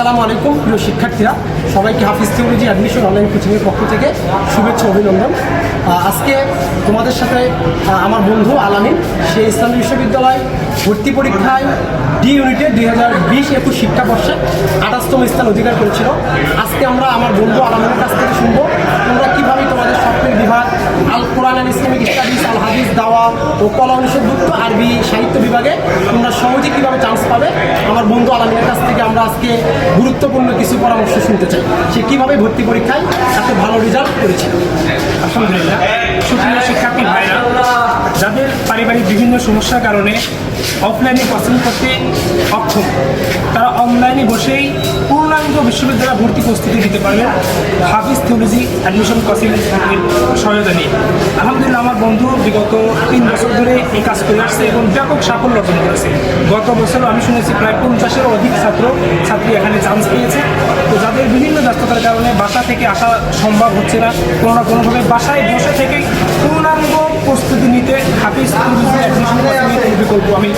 আসসালামু আলাইকুম, প্রিয় শিক্ষার্থীরা। সবাইকে হাফিজ থিওলজি অ্যাডমিশন অনলাইন কোচিংয়ের পক্ষ থেকে শুভেচ্ছা, অভিনন্দন। আজকে তোমাদের সাথে আমার বন্ধু আলামিন, সে ইসলামী বিশ্ববিদ্যালয় ভর্তি পরীক্ষায় ডি ইউনিটে দুই হাজার বিশ একুশ শিক্ষাবর্ষে আঠাশতম স্থান অধিকার করেছিল। আজকে আমরা আমার বন্ধু আলামিনের কাছ থেকে শুনব, তোমরা কীভাবে তোমাদের স্বপ্নের বিভাগ, আল কোরআন অ্যান্ড ইসলামিক স্টাডিজ, আল হাদিস, দাওয়া ও কলা অনুষদভুক্ত আরবি সাহিত্য বিভাগে তোমরা সহজে কীভাবে চান্স পাবে? আমার বন্ধু আলামিনের কাছ আমরা আজকে গুরুত্বপূর্ণ কিছু পরামর্শ শুনতে চাই। সে কীভাবে ভর্তি পরীক্ষায় এত ভালো রেজাল্ট করেছিল? আলহামদুলিল্লাহ। সুপ্রিয় শিক্ষার্থী ভাইরা, যাদের পারিবারিক বিভিন্ন সমস্যার কারণে অফলাইনে পছন্দ করতে অক্ষম, তারা অনলাইনে বসেই বিশ্ববিদ্যালয়ে ভর্তি প্রস্তুতি দিতে পারবেন হাফিজ থিওলজি অ্যাডমিশন কোচিং সহায়তা নিয়ে। আলহামদুলিল্লাহ, আমার বন্ধু বিগত তিন বছর ধরে এই কাজ করে আসছে এবং ব্যাপক সাফল্য অর্জন করেছে। গত বছর আমি শুনেছি প্রায় পঞ্চাশের অধিক ছাত্র, ছাত্রী এখানে চান্স পেয়েছে। তো যাদের বিভিন্ন ব্যস্ততার কারণে বাসা থেকে আসা সম্ভব হচ্ছে না, কোনো না কোনোভাবে বাসায় বসে থেকে পূর্ণাঙ্গ প্রস্তুতি নিতে হাফিজ থিওলজি অ্যাডমিশন বিকল্প আমি